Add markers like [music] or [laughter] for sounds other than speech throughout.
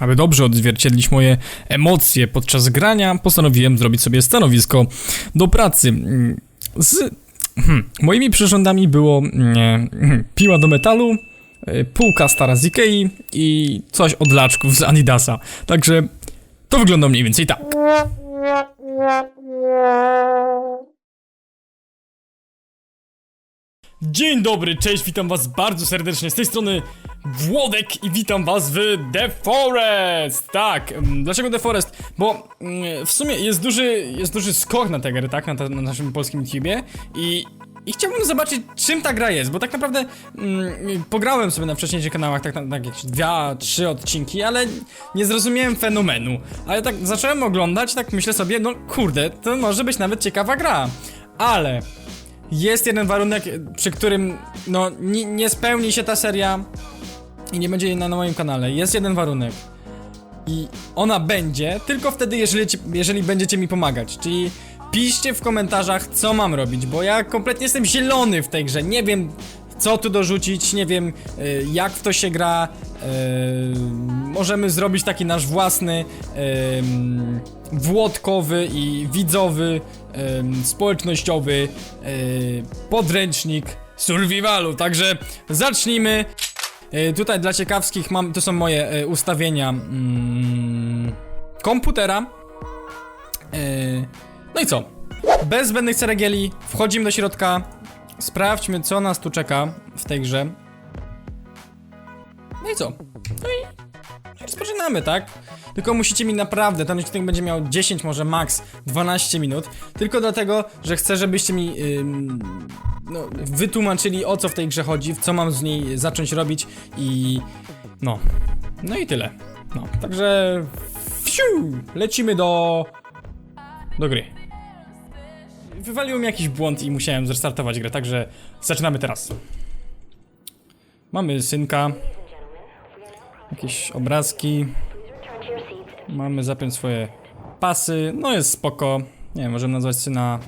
Aby dobrze odzwierciedlić moje emocje podczas grania, postanowiłem zrobić sobie stanowisko do pracy. Mm, Z hmm, moimi przyrządami było mm, hmm, piła do metalu, y, półka stara z Ikei i coś od laczków z Adidasa. Także to wygląda mniej więcej tak. Dzień dobry, cześć, witam was bardzo serdecznie z tej strony Włodek i witam was w The Forest! Tak, mm, dlaczego The Forest? Bo mm, w sumie jest duży, jest duży skok na tę grę, tak, na, na naszym polskim YouTubie i, i chciałbym zobaczyć czym ta gra jest, bo tak naprawdę mm, pograłem sobie na wcześniejszych kanałach tak, na, tak jakieś dwa, trzy odcinki, ale nie zrozumiałem fenomenu. Ale tak zacząłem oglądać, tak myślę sobie, no kurde, to może być nawet ciekawa gra. Ale jest jeden warunek, przy którym no nie, nie spełni się ta seria i nie będzie jej na, na moim kanale. Jest jeden warunek. I ona będzie tylko wtedy, jeżeli, jeżeli będziecie mi pomagać. Czyli piszcie w komentarzach, co mam robić, bo ja kompletnie jestem zielony w tej grze. Nie wiem, co tu dorzucić, nie wiem, y, jak w to się gra. Możemy zrobić taki nasz własny włodkowy i widzowy, społecznościowy y, podręcznik survivalu. Także zacznijmy. Y, tutaj dla ciekawskich mam, to są moje y, ustawienia mm, komputera. No i co? Bez zbędnych ceregieli wchodzimy do środka. Sprawdźmy, co nas tu czeka w tej grze. No i co? No i rozpoczynamy, tak? Tylko musicie mi naprawdę, ten odcinek będzie miał 10, może max 12 minut. Tylko dlatego, że chcę, żebyście mi ym, no, wytłumaczyli o co w tej grze chodzi, w co mam z niej zacząć robić i no. No i tyle. No, także fiu, lecimy do do gry. Wywalił mi jakiś błąd i musiałem zrestartować grę, także zaczynamy teraz. Mamy synka. Jakieś obrazki. Mamy zapiąć swoje pasy. No jest spoko. Nie wiem, możemy nazwać syna...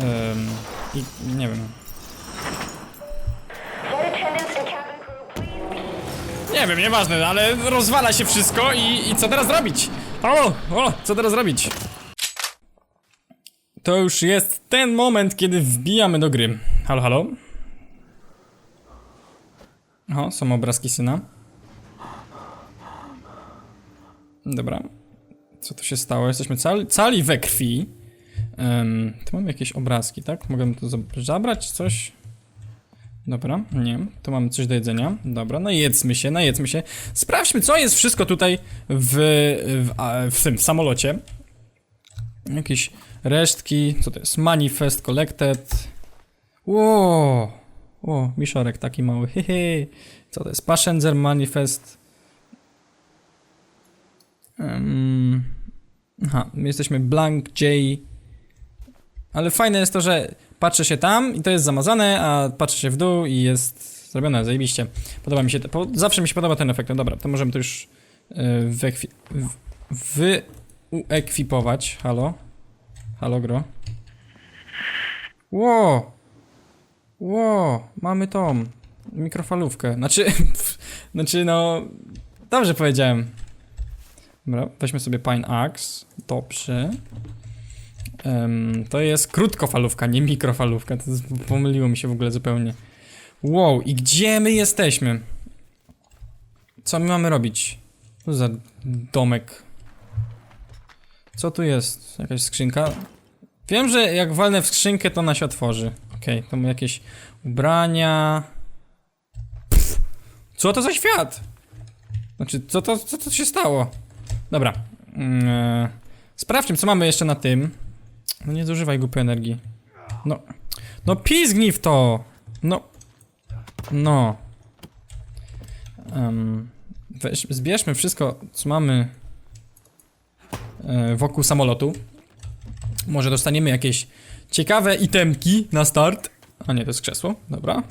em, i nie wiem. Nie wiem, nieważne, ale rozwala się wszystko i, i co teraz robić? O, o, co teraz robić? To już jest ten moment, kiedy wbijamy do gry. Halo, halo? O, są obrazki syna. Dobra. Co tu się stało? Jesteśmy cali, cali we krwi. Um, tu mamy jakieś obrazki, tak? Mogę zab- zabrać coś? Dobra, nie. Tu mamy coś do jedzenia. Dobra, no jedzmy się, najedzmy się. Sprawdźmy, co jest wszystko tutaj w, w, w tym samolocie. Jakieś resztki. Co to jest? Manifest collected. Ło! O, miszorek taki mały. Hehe. Co to jest? Passenger manifest. Um, aha, my jesteśmy Blank J. Ale fajne jest to, że patrzę się tam i to jest zamazane, a patrzę się w dół i jest zrobione, zajebiście. Podoba mi się, po, zawsze mi się podoba ten efekt. No dobra, to możemy to już yy, wyekwi... w- wy... uekwipować. Halo? Halo, gro? Ło! Ło! Mamy tą mikrofalówkę. Znaczy, [laughs] znaczy no... Dobrze powiedziałem. Dobra, weźmy sobie Pine Axe. Dobrze. Em, to jest krótkofalówka, nie mikrofalówka. To pomyliło mi się w ogóle zupełnie. Wow, i gdzie my jesteśmy? Co my mamy robić? Co za domek? Co tu jest? Jakaś skrzynka? Wiem, że jak walnę w skrzynkę, to ona się otworzy. Okej, to mamy jakieś ubrania. Pff, co to za świat? Znaczy, co to, co to się stało? Dobra. Mm, e, sprawdźmy, co mamy jeszcze na tym. No nie zużywaj głupio energii. No. No pizgnij w to! No. No. Um, weź, zbierzmy wszystko, co mamy e, wokół samolotu. Może dostaniemy jakieś ciekawe itemki na start. A nie, to jest krzesło. Dobra.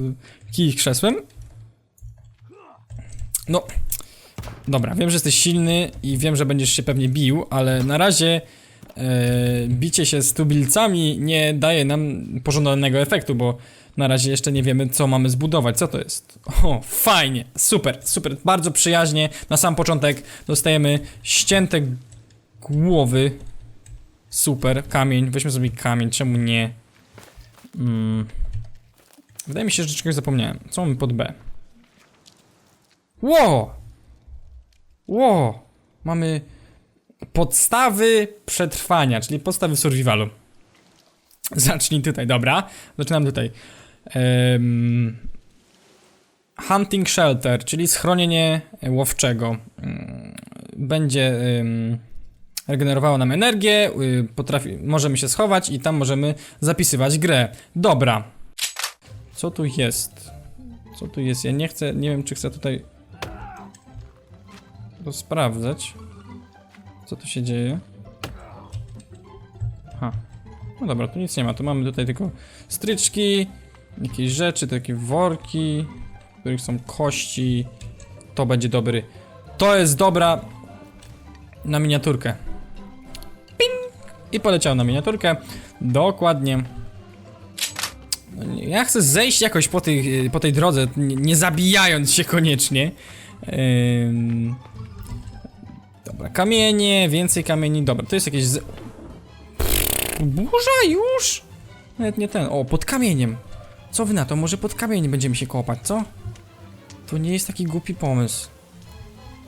[laughs] Kij krzesłem. No. Dobra, wiem, że jesteś silny i wiem, że będziesz się pewnie bił, ale na razie e, bicie się z tubylcami nie daje nam pożądanego efektu, bo na razie jeszcze nie wiemy, co mamy zbudować. Co to jest? O, fajnie, super, super, bardzo przyjaźnie. Na sam początek dostajemy ścięte głowy. Super, kamień, weźmy sobie kamień, czemu nie? Mm. Wydaje mi się, że czegoś zapomniałem. Co mamy pod B? Ło! Ło! Mamy podstawy przetrwania, czyli podstawy survivalu. [laughs] Zacznij tutaj, dobra. Zaczynam tutaj. Em, hunting shelter, czyli schronienie łowczego. Mm, Będzie em, regenerowało nam energię, y, potrafi, możemy się schować i tam możemy zapisywać grę. Dobra. Co tu jest? Co tu jest? Ja nie chcę, nie wiem czy chcę tutaj to sprawdzać. Co tu się dzieje? Ha. No dobra, tu nic nie ma. Tu mamy tutaj tylko stryczki, jakieś rzeczy, takie worki, w których są kości. To będzie dobry. To jest dobra na miniaturkę. Ping! I poleciał na miniaturkę. Dokładnie. No Ja chcę zejść jakoś po tej, po tej drodze, nie, zabijając się koniecznie. Ym... Dobra, kamienie, więcej kamieni. Dobra, to jest jakieś. Z... Burza już? Nawet nie ten. O, pod kamieniem. Co wy na to? Może pod kamieniem będziemy się kopać, co? To nie jest taki głupi pomysł.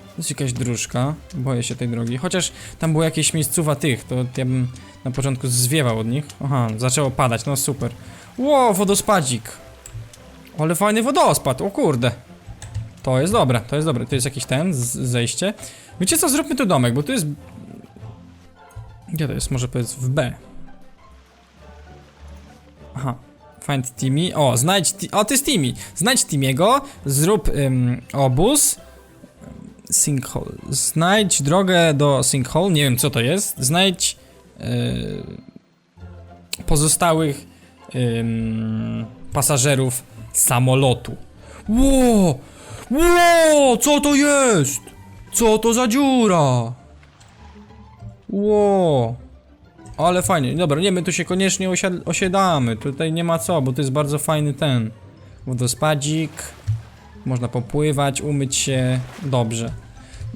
To jest jakaś dróżka. Boję się tej drogi. Chociaż tam było jakieś miejscowa tych, to ja bym na początku zwiewał od nich. Aha, zaczęło padać, no super. Ło, wodospadzik. Ale fajny wodospad, o kurde. To jest dobre, to jest dobre. To jest jakiś ten, zejście. Wiecie co, zróbmy tu domek, bo tu jest... Gdzie to jest? Może to jest w B. Aha. Find Timmy. O, znajdź... Ti o, to jest Timmy. Znajdź Timiego, zrób ym, obóz. Sinkhole. Znajdź drogę do Sinkhole, nie wiem co to jest. Znajdź... Yy, pozostałych ym, pasażerów samolotu. Ło! Ło! Co to jest? Co to za dziura? Ło! Ale fajnie. Dobra, nie, my tu się koniecznie osiedamy. Tutaj nie ma co, bo to jest bardzo fajny ten wodospadzik. Można popływać, umyć się. Dobrze.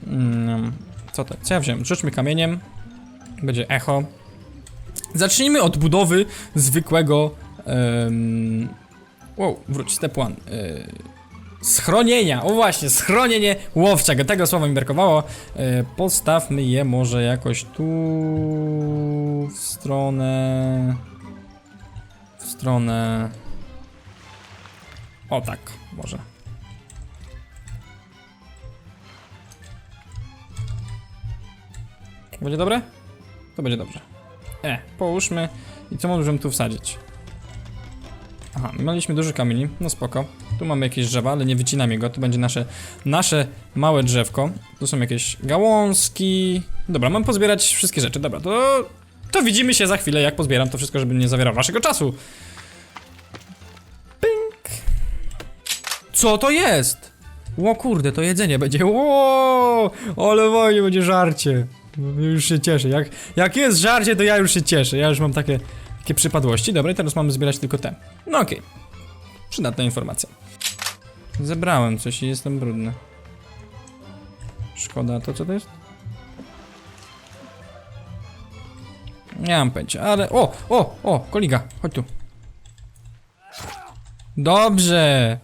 Mm, co to? Co ja wziąłem? Rzućmy kamieniem. Będzie echo. Zacznijmy od budowy zwykłego. Um, wow, wróć, step one. Yy, Schronienia, o właśnie, schronienie łowczego, tego słowa mi brakowało. E, postawmy je może jakoś tu w stronę. W stronę. O tak, może. Będzie dobre? To będzie dobrze. E, połóżmy i co możemy tu wsadzić? Aha, mieliśmy duży kamień, no spoko. Tu mamy jakieś drzewa, ale nie wycinamy go, to będzie nasze, nasze małe drzewko. Tu są jakieś gałązki. Dobra, mam pozbierać wszystkie rzeczy, dobra, to... To widzimy się za chwilę, jak pozbieram to wszystko, żeby nie zawierał waszego czasu. Pink. Co to jest? Ło kurde, to jedzenie będzie. Ło, ale fajnie będzie żarcie. Już się cieszę. Jak, jak jest żarcie, to ja już się cieszę. Ja już mam takie, takie przypadłości. Dobra, i teraz mamy zbierać tylko te. No okej. Przydatna informacja. Zebrałem coś i jestem brudny. Szkoda, to co to jest? Nie mam pojęcia, ale... O, o, o, koliga, chodź tu. Dobrze.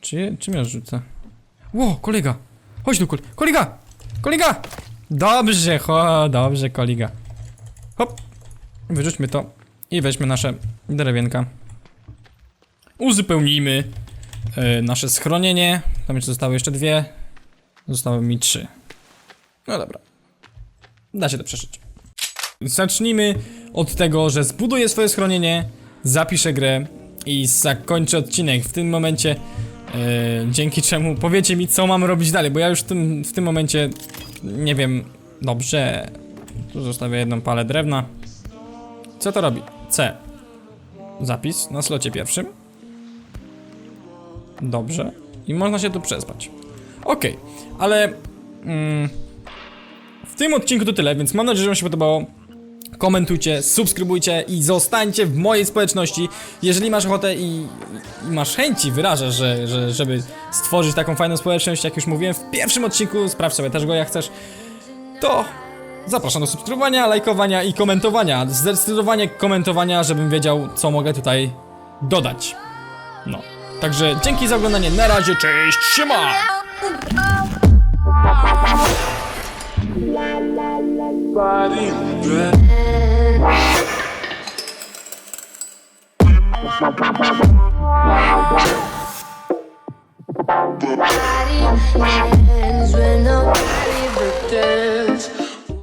Czy, czym ja rzucę? Ło, kolega. Chodź tu, kol kolega. Kolega. Dobrze, ho, dobrze, kolega. Hop. Wyrzućmy to i weźmy nasze drewienka. Uzupełnijmy e, nasze schronienie. Tam jeszcze zostały jeszcze dwie. Zostały mi trzy. No dobra. Da się to przeżyć. Zacznijmy od tego, że zbuduję swoje schronienie, zapiszę grę i zakończę odcinek. W tym momencie, e, dzięki czemu powiecie mi, co mam robić dalej, bo ja już w tym, w tym momencie nie wiem. Dobrze. Tu zostawię jedną palę drewna. Co to robi? C. Zapis na slocie pierwszym. Dobrze. I można się tu przespać. Okej, ale mm, w tym odcinku to tyle, więc mam nadzieję, że Wam się podobało. komentujcie, subskrybujcie i zostańcie w mojej społeczności. Jeżeli masz ochotę i, i masz chęci, wyrażasz, że, że, żeby stworzyć taką fajną społeczność, jak już mówiłem w pierwszym odcinku, sprawdź sobie też go jak chcesz, to zapraszam do subskrybowania, lajkowania i komentowania. Zdecydowanie komentowania, żebym wiedział, co mogę tutaj dodać. No. Także dzięki za oglądanie, na razie, cześć, siema! Body hands when nobody but them.